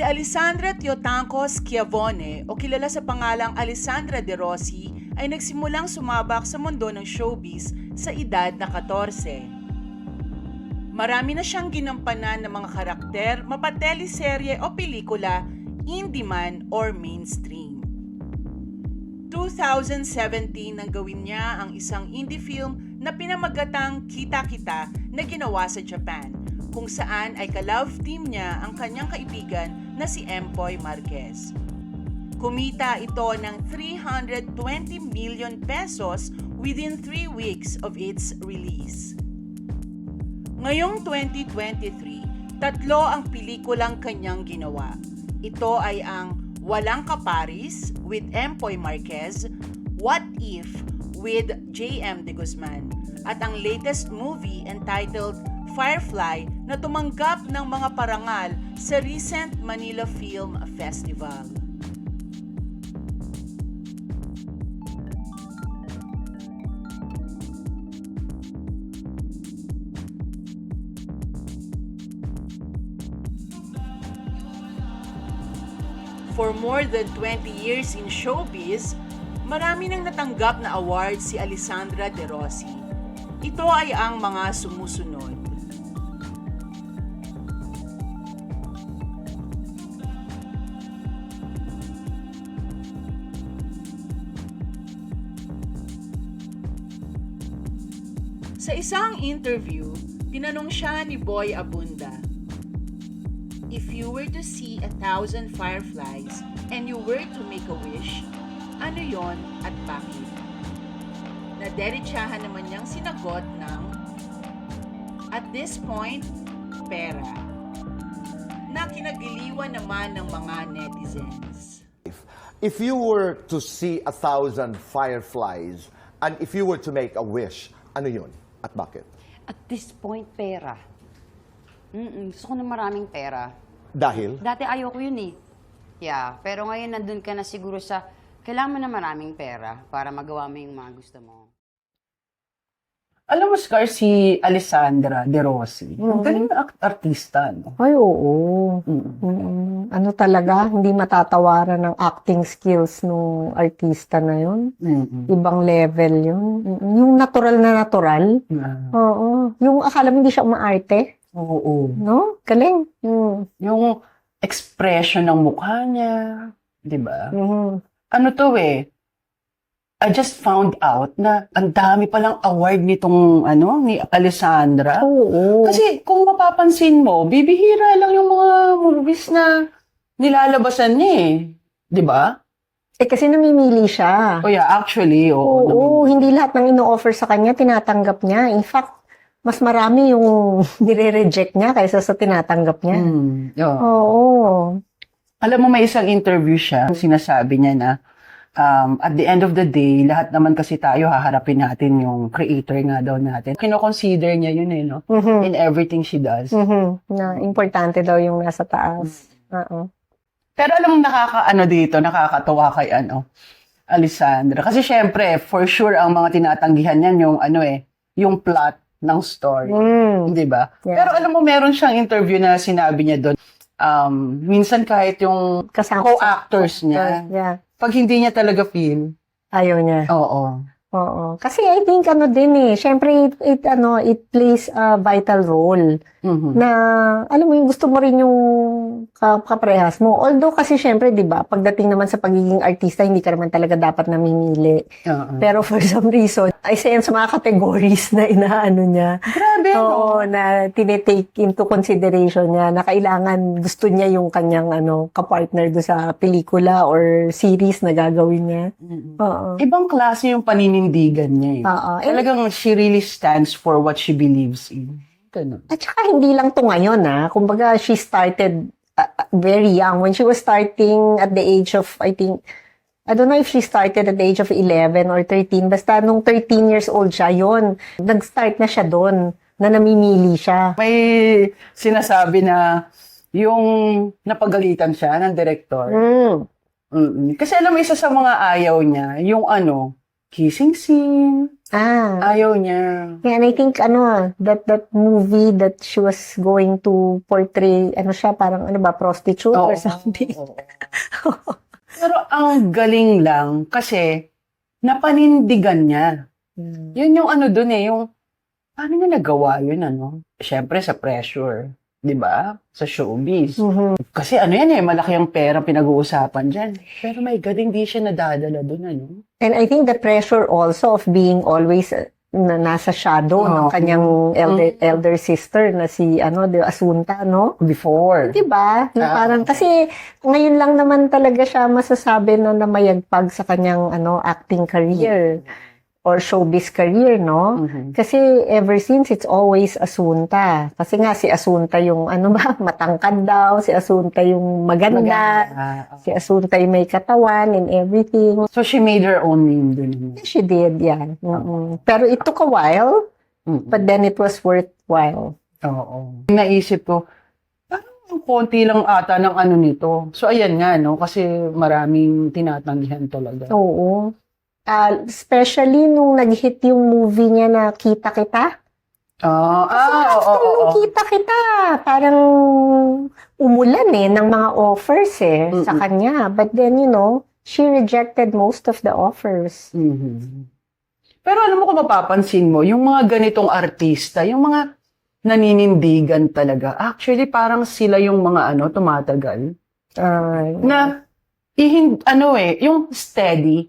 Si Alessandra Teotanco Schiavone o kilala sa pangalang Alessandra De Rossi ay nagsimulang sumabak sa mundo ng showbiz sa edad na 14. Marami na siyang ginampanan ng mga karakter, mapateliserye o pelikula, indie man or mainstream. 2017 nang gawin niya ang isang indie film na pinamagatang Kita Kita na ginawa sa Japan, kung saan ay ka-love team niya ang kanyang kaibigan na si Empoy Marquez. Kumita ito ng 320 million pesos within 3 weeks of its release. Ngayong 2023, tatlo ang pelikulang kanyang ginawa. Ito ay ang Walang Kaparis with Empoy Marquez, What If with J.M. De Guzman, at ang latest movie entitled Firefly na tumanggap ng mga parangal sa recent Manila Film Festival. For more than 20 years in showbiz, marami nang natanggap na awards si Alessandra De Rossi. Ito ay ang mga sumusunod. Sa isang interview, tinanong siya ni Boy Abunda, If you were to see a thousand fireflies and you were to make a wish, ano yon at bakit? Naderechahan naman niyang sinagot ng At this point, pera. Na kinagiliwan naman ng mga netizens. If you were to see a thousand fireflies and if you were to make a wish, ano yun? At bakit? At this point, pera. Mm-mm, gusto ko na maraming pera. Dahil? Dati ayoko yun eh. Yeah, pero ngayon nandun ka na siguro sa kailangan mo na maraming pera para magawa mo yung mga gusto mo. Alam mo, Scar, si Alessandra De Rossi. Ang galing na art- artista, no? Ay, oo. Mm, Ano talaga, hindi matatawaran ng acting skills nung artista na yun. Mm-mm. Ibang level yun. Mm, Yung natural na natural. Ah, Oo. Yung akala mo hindi siya umaarte. Oo. No? Galing. Mm. Yung expression ng mukha niya, di ba? Mhm. Ano to eh, I just found out na ang dami palang award nitong ano ni Alessandra. Oo. Kasi kung mapapansin mo, bibihira lang yung mga movies na nilalabasan niya eh. Di ba? eh kasi namimili siya. Oh yeah, actually, oo. Oo, hindi lahat ng ino-offer sa kanya tinatanggap niya. In fact, mas marami yung nire-reject niya kaysa sa tinatanggap niya. Mm, oo. Oo. Alam mo, may isang interview siya, sinasabi niya na um, at the end of the day, lahat naman kasi tayo haharapin natin yung creator nga daw natin. Kino-consider niya yun eh, no? Mhm. In everything she does. Mhm. Na importante daw yung nasa taas. Oo. Pero alam mo, nakakaano dito, nakakatuwa kay ano, Alessandra. Kasi syempre, for sure, ang mga tinatanggihan niyan yung ano eh, yung plot ng story. Mm. Di ba? Yeah. Pero alam mo, meron siyang interview na sinabi niya doon, um, minsan kahit yung Kasama co-actors niya, Yeah. Pag hindi niya talaga feel, Ayaw niya. oo. Oo. Kasi I think ano din eh, syempre it, it ano, it plays a vital role Mhm. na alam mo yung gusto mo rin yung ka- kaparehas mo. Although kasi syempre 'di ba, pagdating naman sa pagiging artista, hindi ka naman talaga dapat namimili. Oo. Pero for some reason, ay isa yan sa mga categories na inaano niya. Grabe, no? Oo, na tinetake into consideration niya na kailangan gusto niya yung kanyang ano, kapartner do sa pelikula or series na gagawin niya. Mhm. Oo. Ibang klase yung paninindigan niya eh. Oo. Talagang she really stands for what she believes in. Ganun. At saka hindi lang to ngayon ha. Kumbaga, she started uh, very young. When she was starting at the age of, I think, I don't know if she started at the age of 11 or 13. Basta nung 13 years old siya, yon Nag-start na siya doon na namimili siya. May sinasabi na yung napagalitan siya ng director. Mm. Mm-mm. Kasi alam mo, isa sa mga ayaw niya, yung ano, kissing scene. Ah. Ayaw niya. Yeah, and I think ano, that that movie that she was going to portray, ano siya, parang ano ba, prostitute or Oo. something. Oo. Pero ang galing lang kasi napanindigan niya. Hmm. Yun yung ano dun eh, yung paano niya nagawa yun ano? Siyempre sa pressure, 'di ba? Sa showbiz. Mhm. Kasi ano yan eh, malaki ang pera pinag-uusapan dyan. Pero may God, hindi siya nadadala dun ano? And I think the pressure also of being always uh, na nasa shadow ng Oo. kanyang elder elder sister na si ano, the Asunta, no? Before. 'Di ba? Na Ah. parang kasi ngayon lang naman talaga siya masasabi na namayagpag sa kanyang ano acting career or showbiz career, no? Mhm. Kasi ever since it's always Asunta. Kasi nga si Asunta yung ano ba, matangkad daw, si Asunta yung maganda, Maganda. si Asunta yung may katawan and everything. So she made her own name dun. She did, yan. Mm-mm. Pero it took a while, Mm-mm. but then it was worthwhile. Oo. Naisip ko, parang ang konti lang ata ng ano nito. So ayan nga, no? Kasi maraming tinatanggihan talaga. Oo. Ah, especially nung nag-hit yung movie niya na Kita Kita. Ah, ah, oo, After oo, nung oo. Kita Kita, parang umulan eh ng mga offers eh sa Mm-mm. kanya. But then, you know, she rejected most of the offers. Mhm. Pero alam mo kung mapapansin mo, yung mga ganitong artista, yung mga naninindigan talaga, actually parang sila yung mga ano, tumatagal. Ah, Na, ihin, ano eh, yung steady.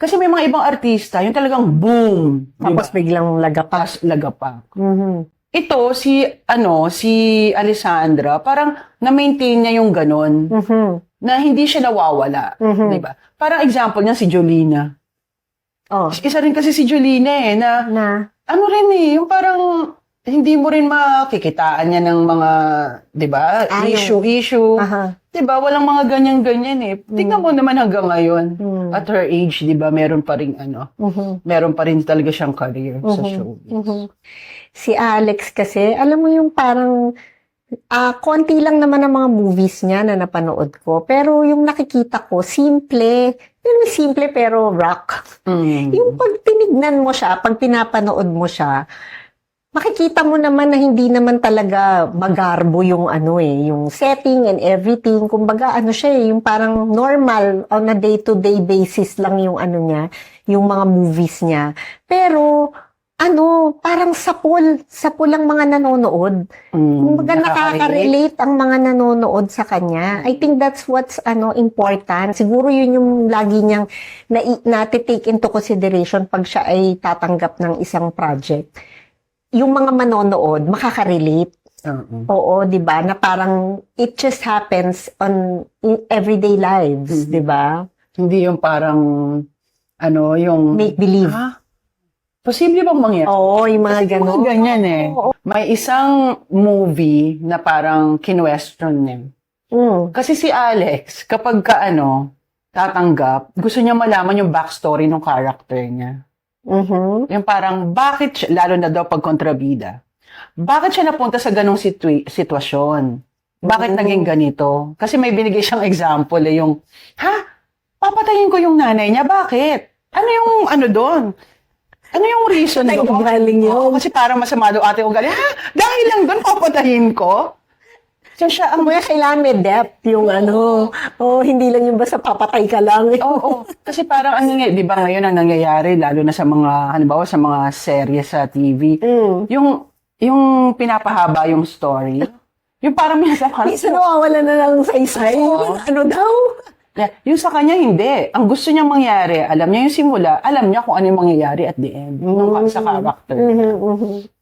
Kasi may mga ibang artista, yung talagang boom. tapos Diba? biglang lagapak. Pas lagapak. Mhm. Ito, si, ano, si Alessandra, parang na-maintain niya yung ganon, Mhm. na hindi siya nawawala. Mhm. Diba? Parang example niya si Jolina. Oh, Isa rin kasi si Jolina eh, na na. ano rin eh, yung parang hindi mo rin makikitaan niya ng mga, di ba, issue, issue. Aha. Di ba, walang mga ganyan-ganyan eh. Tingnan mo naman hanggang ngayon, Mm. at her age, di ba, meron pa rin ano, Mhm. meron pa rin talaga siyang career sa Mhm. showbiz. Mhm. Si Alex kasi, alam mo yung parang, ah konti lang naman ang mga movies niya na napanood ko. Pero yung nakikita ko, simple. Pero simple pero rock. Mm. Yung pag tinignan mo siya, pag pinapanood mo siya, makikita mo naman na hindi naman talaga magarbo yung ano eh, yung setting and everything. Kumbaga, ano siya eh, yung parang normal on a day-to-day basis lang yung ano niya, yung mga movies niya. Pero, ano, parang sapul, sapul ang mga nanonood. Mm. Kumbaga nakaka-relate ang mga nanonood sa kanya. I think that's what's ano important. Siguro yun yung lagi niyang na, natitake into consideration pag siya ay tatanggap ng isang project. Yung mga manonood, makaka-relate. Oo. Oo, 'di ba? Na parang it just happens on in everyday lives, Mhm. 'di ba? Hindi yung parang, ano, yung, Make believe. ha? Posible bang mangyari? Oo, yung mga Kasi ganun. mga ganyan eh. Oo. May isang movie na parang kinwestiyon niya. Mm. Kasi si Alex, kapag ka ano, tatanggap, gusto niya malaman yung backstory ng character niya. Mhm. Yung parang, bakit siya, lalo na daw pag kontrabida, bakit siya napunta sa ganong situa- sitwasyon? Bakit Mhm. naging ganito? Kasi may binigay siyang example eh, yung, ha? Papatayin ko yung nanay niya, bakit? Ano yung ano doon? Ano yung reason Ay, doon? galing yun. Oo, kasi parang masama daw ate ugali. Ha? Dahil lang doon, papatayin ko? So siya ang Kumbaga, kailangan may depth yung ano. Oh, hindi lang yung basta papatay ka lang. Oo, kasi parang ano nga, 'di ba ngayon ang nangyayari lalo na sa mga halimbawa sa mga serye sa TV, Mm. yung yung pinapahaba yung story. Yung parang minsan parang Minsan nawawala na lang sa isay. Oo. Ano daw? Yeah, yung sa kanya hindi. Ang gusto niyang mangyari, alam niya yung simula, alam niya kung ano yung mangyayari at the end nung sa character. Mhm, mhm.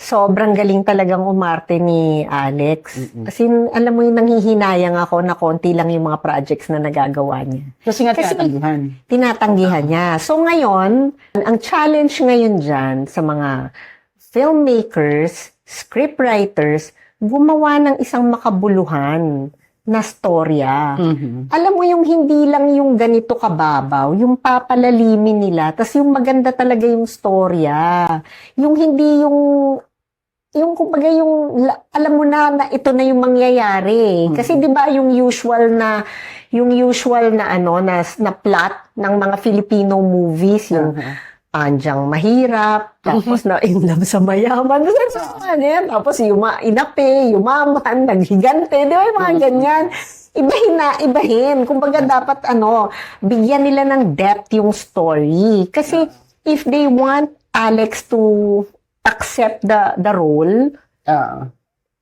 Sobrang galing talagang umarte ni Alex. Kasi alam mo yung nanghihinayang ako na konti lang yung mga projects na nagagawa niya. Kasi nga Kasi- tinatanggihan. Tinatanggihan niya. So ngayon, ang challenge ngayon dyan sa mga filmmakers, scriptwriters, gumawa ng isang makabuluhan na storya. Mhm. Alam mo yung hindi lang yung ganito kababaw, yung papalalimin nila, tas yung maganda talaga yung storya. Yung hindi yung yung kumbaga yung la- alam mo na na ito na yung mangyayari. Kasi 'di ba yung usual na yung usual na ano na na plot ng mga Filipino movies yung andyang mahirap, tapos na in love sa mayaman. Ano yan? Tapos yuma, inape, yumaman, naghigante, di ba yung mga ganyan? Ibahin na, ibahin. Kumbaga dapat ano, bigyan nila ng depth yung story. Kasi if they want Alex to accept the the role, Ah.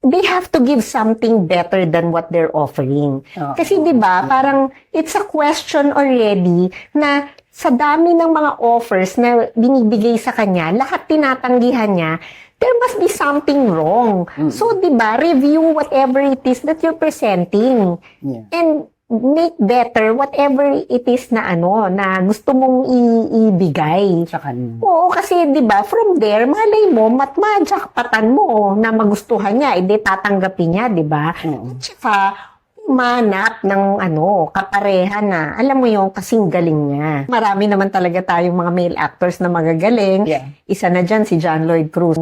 they have to give something better than what they're offering. Oo. Kasi 'di ba, parang it's a question already na sa dami ng mga offers na binibigay sa kanya, lahat tinatanggihan niya, there must be something wrong. So 'di ba, review whatever it is that you're presenting Yeah. and make better whatever it is na ano na gusto mong ibigay. Sa kanya. Oo, kasi 'di ba, from there, malay mo, matma-jackpatan mo na magustuhan niya, edi tatanggapin niya, 'di ba? Tsaka, umanap ng ano, kapareha na, alam mo yung kasing galing niya. Marami naman talaga tayong mga male actors na magagaling. Yeah. Isa na dyan si John Lloyd Cruz.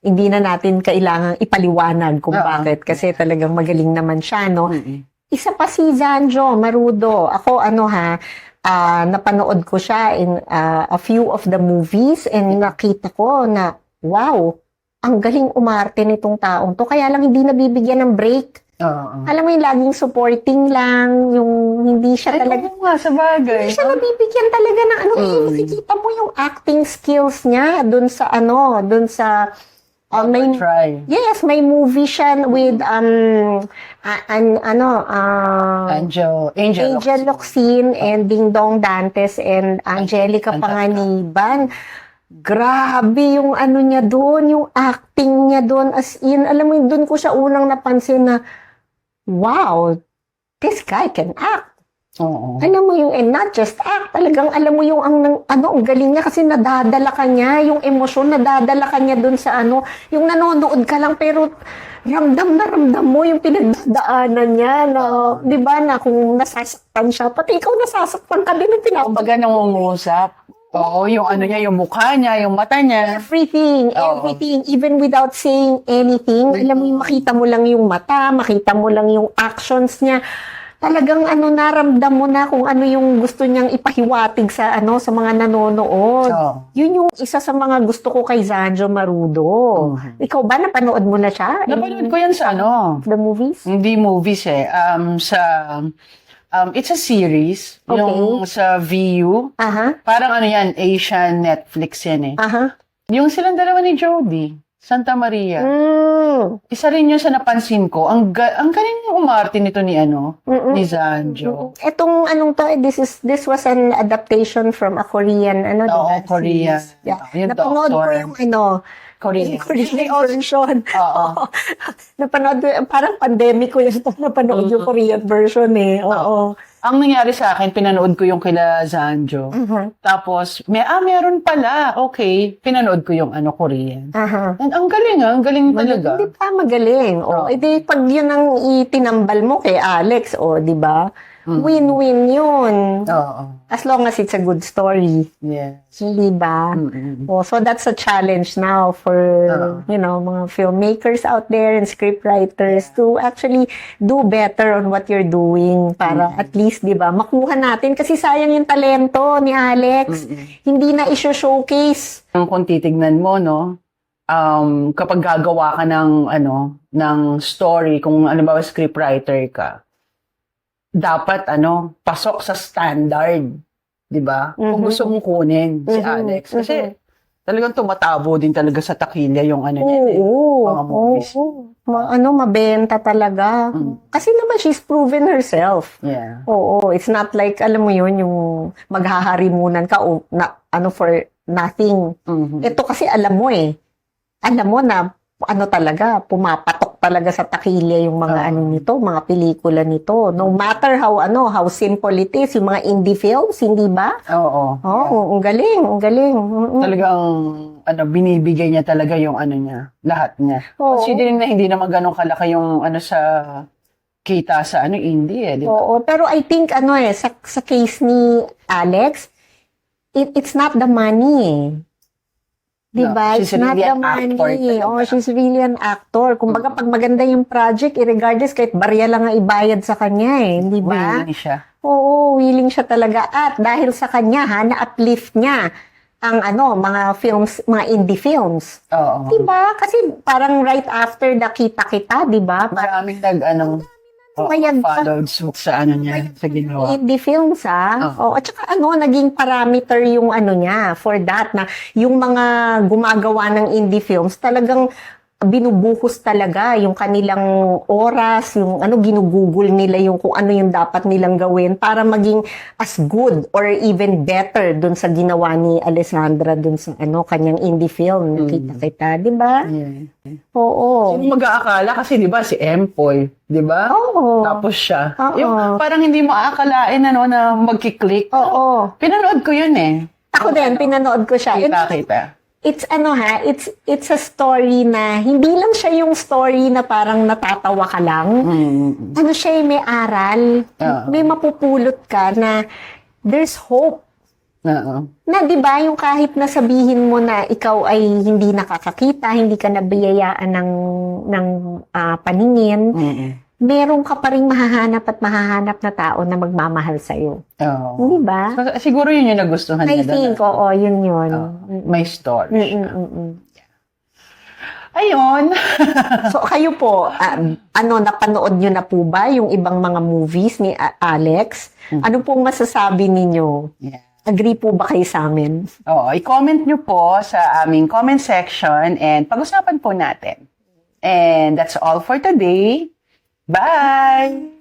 Hindi na natin kailangang ipaliwanag kung Oo. bakit kasi talagang magaling naman siya, no? Mm-mm. Isa pa si Zanjo Marudo. Ako ano ha, ah, napanood ko siya in ah, a few of the movies and nakita ko na wow, ang galing umarte nitong taong to. Kaya lang hindi nabibigyan ng break. Oo. Alam mo yung laging supporting lang, yung hindi siya Ay, talaga oo nga, sa bagay. hindi siya nabibigyan talaga ng ano, eh, Mm. makikita mo yung acting skills niya dun sa ano, dun sa ah, may Try. Yes, may movie siya with um a- an ano uh, Angel. Angel. Angel Locsin and Ding Dong Dantes and Angelica Panganiban. Grabe yung ano niya doon, yung acting niya doon as in, alam mo doon ko siya unang napansin na wow, this guy can act. Oo. Alam mo yung, and not just act, talagang alam mo yung, ang, ano, ang galing niya kasi nadadala ka niya, yung emosyon, nadadala ka niya dun sa ano, yung nanonood ka lang, pero ramdam na ramdam mo yung pinagdadaanan niya, na, di ba, na kung nasasaktan siya, pati ikaw nasasaktan ka din yung pinapag Kumbaga nangungusap. Oo, yung ano niya, yung mukha niya, yung mata niya. Everything, Oo. everything, even without saying anything, alam mo yung makita mo lang yung mata, makita mo lang yung actions niya. Talagang ano naramdam mo na kung ano yung gusto niyang ipahiwatig sa ano sa mga nanonood. Oo. Yun yung isa sa mga gusto ko kay Zanjo Marudo. Mhm. Ikaw ba napanood mo na siya? Napanood ko yan sa ano, the movies? hindi movies eh. Um, sa, um, it's a series. Okay. Yung sa VU. Aha. Parang ano yan, Asian Netflix yan eh. Aha. Yung silang dalawa ni Jody, Santa Maria. Mm. Isa rin yun sa napansin ko. Ang, ga- ang galing yung umarte nito ni ano, Mm-mm. ni Zanjo. Etong anong to, eh, this is this was an adaptation from a Korean ano, Oo, diba, Korean. series. Yeah. Yung Napanood ko doctor. yung ano, Korean. yung Korean version. Oo. Napanood ko, parang pandemic ko yung napanood yung Korean version eh. Oo. Ang nangyari sa akin, pinanood ko yung kila Zanjo. Mhm. Tapos, may, ah, meron pala. Okay, pinanood ko yung ano, Korean. Aha. And ang galing ah, ang galing talaga. Hindi pa magaling. O, Oo. edi pag yun ang itinambal mo kay Alex, o, di ba? Mm. Win-win yun. Oo. As long as it's a good story. Yes. Di ba? Mm-mm. Oh, so that's a challenge now for, Oo. you know, mga filmmakers out there and scriptwriters to actually do better on what you're doing para at least, di ba, makuha natin. Kasi sayang yung talento ni Alex. Hindi na issue-showcase. Kung titignan mo, no, um, kapag gagawa ka ng, ano, ng story, kung ano ba, scriptwriter ka, dapat, ano, pasok sa standard. Di ba? Kung Mhm. gusto mong kunin si Mhm. Alex. Kasi, Mhm. talagang tumatabo din talaga sa takilya yung ano niya. eh. Oo. Mga movies. oo. Ma- ano, mabenta talaga. Mm. Kasi naman, she's proven herself. Yeah. Oo, it's not like, alam mo yun, yung maghaharimunan ka o na, ano for nothing. Mhm. Ito kasi alam mo eh. Alam mo na ano talaga, pumapatok talaga sa takilya yung mga ano nito, mga pelikula nito. No matter how ano, how simple it is, yung mga indie films, hindi ba? Oo. Oo, ang galing, ang galing. Mm-mm. Talagang, ano, binibigay niya talaga yung ano niya, lahat niya. Oo. Considering na hindi naman ganun kalaki yung ano sa kita sa ano indie eh, di ba? Oo, pero I think ano eh, sa, sa case ni Alex, it, it's not the money eh. Di ba? No, she's It's not really the an actor money. talaga. Oh, she's really an actor. Kumbaga, pag maganda yung project, regardless, kahit barya lang ang ibayad sa kanya eh. Di ba? Willing siya. Oo, willing siya talaga. At dahil sa kanya, ha, na-uplift niya ang ano, mga films, mga indie films. Oo. Di ba? Kasi parang right after the kita-kita, di ba? Maraming nag, ano, oh, Mayag pa. followed suit sa ano niya, sa ginawa. indie films, ha? Oh. at saka ano, naging parameter yung ano niya for that na yung mga gumagawa ng indie films talagang binubuhos talaga yung kanilang oras, yung ano, ginugugol nila yung kung ano yung dapat nilang gawin para maging as good or even better dun sa ginawa ni Alessandra dun sa ano, kanyang indie film. Nakita kita, di ba? Yeah. Oo. Sino mag-aakala kasi 'di ba si Empoy, 'di ba? Oo. Tapos siya. Oo. Yung parang hindi mo aakalain ano na magki-click. Oo. Pinanood ko 'yun eh. Ako din, pinanood ko siya. Kita kita. It's ano ha, it's it's a story na hindi lang siya yung story na parang natatawa ka lang. Mm. Ano siya, eh, may aral. Oo. May mapupulot ka na there's hope. Oo. Na 'di ba yung kahit na sabihin mo na ikaw ay hindi nakakakita, hindi ka nabiyayaan ng ng ah, paningin, Mm. Meron ka pa ring mahahanap at mahahanap na tao na magmamahal sa iyo. Oo. Hindi ba? So, siguro yun yung nagustuhan I niya doon. think, oo, yun yun. Oo. May story. Mm, mm, mm, mm. Ayun. So kayo po, ah, ano napanood nyo na po ba yung ibang mga movies ni Alex? Ano pong masasabi ninyo? yeah. Agree po ba kayo sa amin? Oo, i-comment nyo po sa aming comment section and pag-usapan po natin. And that's all for today. Bye!